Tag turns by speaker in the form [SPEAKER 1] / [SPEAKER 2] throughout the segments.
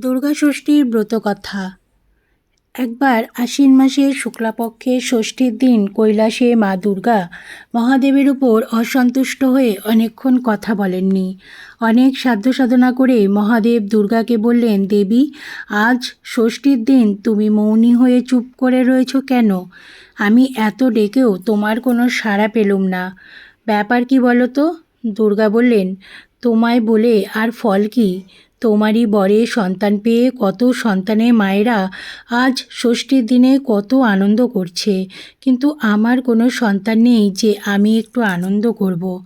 [SPEAKER 1] দুর্গা ষষ্ঠীর ব্রতকথা। একবার আশ্বিন মাসের শুক্লাপক্ষের ষষ্ঠীর দিন কৈলাসে মা দুর্গা মহাদেবের উপর অসন্তুষ্ট হয়ে অনেকক্ষণ কথা বলেননি। অনেক সাধ্য সাধনা করে মহাদেব দুর্গাকে বললেন, দেবী, আজ ষষ্ঠীর দিন তুমি মৌনী হয়ে চুপ করে রয়েছ কেন? আমি এত ডেকেও তোমার কোনো সাড়া পেলুম না। ব্যাপার কি বলো তো? দুর্গা বললেন, তোমায় বলে আর ফল কি? তোমারই বরে সন্তান পেয়ে কত সন্তানের মায়েরা আজ ষষ্ঠীর দিনে কত আনন্দ করছে। কিন্তু আমার কোনো সন্তান নেই যে আমি একটু আনন্দ করব।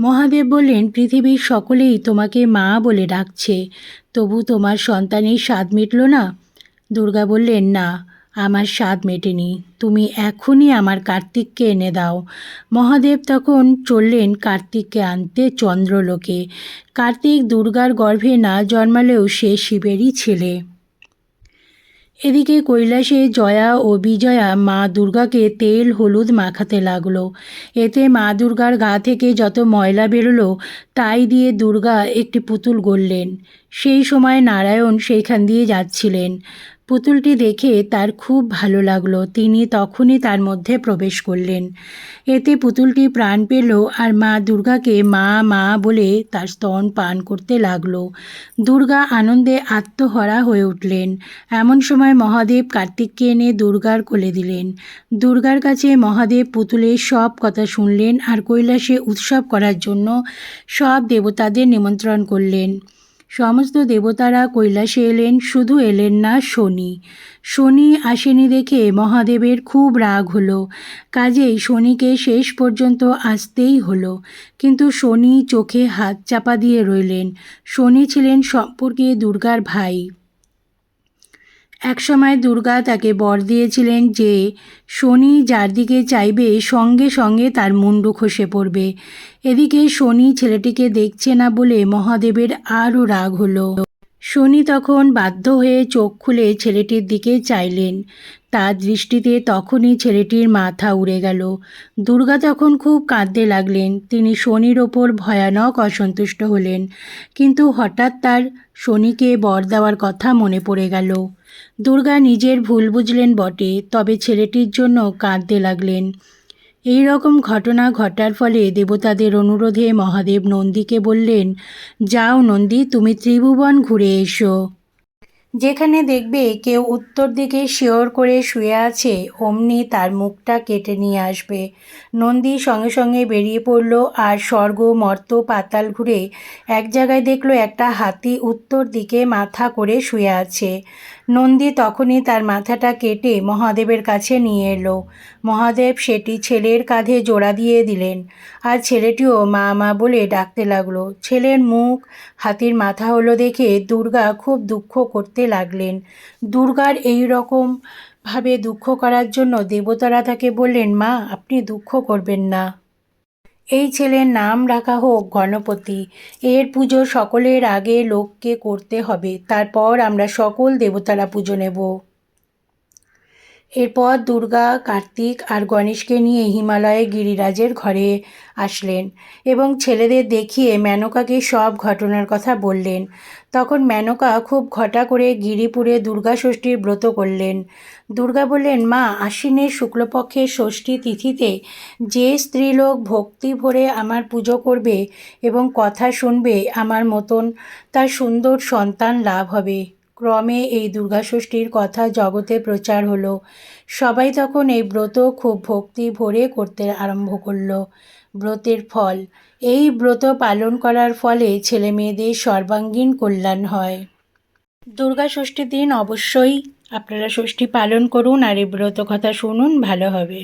[SPEAKER 1] মহাদেব বললেন, পৃথিবীর সকলেই তোমাকে মা বলে ডাকছে। তবু তোমার সন্তানের স্বাদ মিটল না? দুর্গা বললেন, না। আমার স্বাদ মেটেনি। তুমি এখনই আমার কার্তিককে এনে দাও। মহাদেব তখন চললেন কার্তিককে আনতে চন্দ্রলোকে। কার্তিক দুর্গার গর্ভে না জন্মালেও সে শিবেরই ছেলে। এদিকে কৈলাসে জয়া ও বিজয়া মা দুর্গাকে তেল হলুদ মাখাতে লাগল। এতে মা দুর্গার গা থেকে যত ময়লা বেরোলো, তাই দিয়ে দুর্গা একটি পুতুল গড়লেন। সেই সময় নারায়ণ সেইখান দিয়ে যাচ্ছিলেন। পুতুলটি দেখে তার খুব ভালো লাগল। তিনি তখনই তার মধ্যে প্রবেশ করলেন। এতে পুতুলটি প্রাণ পেল আর মা দুর্গাকে মা মা বলে তার স্তন পান করতে লাগল। দুর্গা আনন্দে আত্মহরা হয়ে উঠলেন। এমন সময় মহাদেব কার্তিককে এনে দুর্গার কোলে দিলেন। দুর্গার কাছে মহাদেব পুতুলের সব কথা শুনলেন আর কৈলাসে উৎসব করার জন্য সব দেবতাদের নিমন্ত্রণ করলেন। সমস্ত দেবতারা কৈলাসে এলেন, শুধু এলেন না, শনি। শনি আসেনি দেখে মহাদেবের খুব রাগ হলো। কাজেই শনিকে শেষ পর্যন্ত আসতেই হলো। কিন্তু শনি চোখে হাত চাপা দিয়ে রইলেন। শনি ছিলেন সম্পর্কে দুর্গার ভাই। একসময় দুর্গা তাকে বর দিয়েছিলেন যে, শনি যার দিকে চাইবে সঙ্গে সঙ্গে তার মুন্ডু খসে পড়বে। এদিকে শনি ছেলেটিকে দেখছে না বলে মহাদেবের আরও রাগ হলো। শনি তখন বাধ্য হয়ে চোখ খুলে ছেলেটির দিকে চাইলেন। তার দৃষ্টিতে তখনই ছেলেটির মাথা উড়ে গেল। দুর্গা তখন খুব কাঁদতে লাগলেন। তিনি শনির ওপর ভয়ানক অসন্তুষ্ট হলেন। কিন্তু হঠাৎ তার শনিকে বর দেওয়ার কথা মনে পড়ে গেল। দুর্গা নিজের ভুল বুঝলেন বটে, তবে ছেলেটির জন্য কাঁদতে লাগলেন। এই রকম ঘটনা ঘটার ফলে দেবতাদের অনুরোধে মহাদেব নন্দীকে বললেন, যাও নন্দী, তুমি ত্রিভুবন ঘুরে এসো। যেখানে দেখবে কেউ উত্তর দিকে শিওর করে শুয়ে আছে, অমনি তার মুখটা কেটে নিয়ে আসবে। নন্দী সঙ্গে সঙ্গে বেরিয়ে পড়ল আর স্বর্গ মর্ত পাতাল ঘুরে এক জায়গায় দেখল একটা হাতি উত্তর দিকে মাথা করে শুয়ে আছে। নন্দী তখনই তার মাথাটা কেটে মহাদেবের কাছে নিয়ে এলো। মহাদেব সেটি ছেলের কাঁধে জোড়া দিয়ে দিলেন। আর ছেলেটিও মা মা বলে ডাকতে লাগল। ছেলের মুখ, হাতির মাথা হলো দেখে দুর্গা খুব দুঃখ করতে লাগলেন। দুর্গার এই রকম ভাবে দুঃখ করার জন্য দেবতারা তাকে বললেন, মা, আপনি দুঃখ করবেন না। এই ছেলের নাম রাখা হোক গণপতি। এর পুজো সকলের আগে লোককে করতে হবে। তারপর আমরা সকল দেবতারা পুজো নেব। এরপর দুর্গা, কার্তিক আর গণেশকে নিয়ে হিমালয়ে গিরিরাজের ঘরে আসলেন এবং ছেলেদের দেখিয়ে মেনকাকে সব ঘটনার কথা বললেন। তখন মেনকা খুব ঘটা করে গিরিপুরে দুর্গা ষষ্ঠীর ব্রত করলেন। দুর্গা বললেন, মা, আশ্বিনের শুক্লপক্ষের ষষ্ঠী তিথিতে যে স্ত্রীলোক ভক্তি ভরে আমার পুজো করবে এবং কথা শুনবে, আমার মতন তার সুন্দর সন্তান লাভ হবে। ক্রমে এই দুর্গাষষ্ঠীর কথা জগতে প্রচার হলো। সবাই তখন এই ব্রত খুব ভক্তি ভরে করতে আরম্ভ করল। ব্রতের ফল, এই ব্রত পালন করার ফলে ছেলে মেয়েদের সর্বাঙ্গীন কল্যাণ হয়। দুর্গা ষষ্ঠীর দিন অবশ্যই আপনারা ষষ্ঠী পালন করুন আর এই ব্রত কথা শুনুন, ভালো হবে।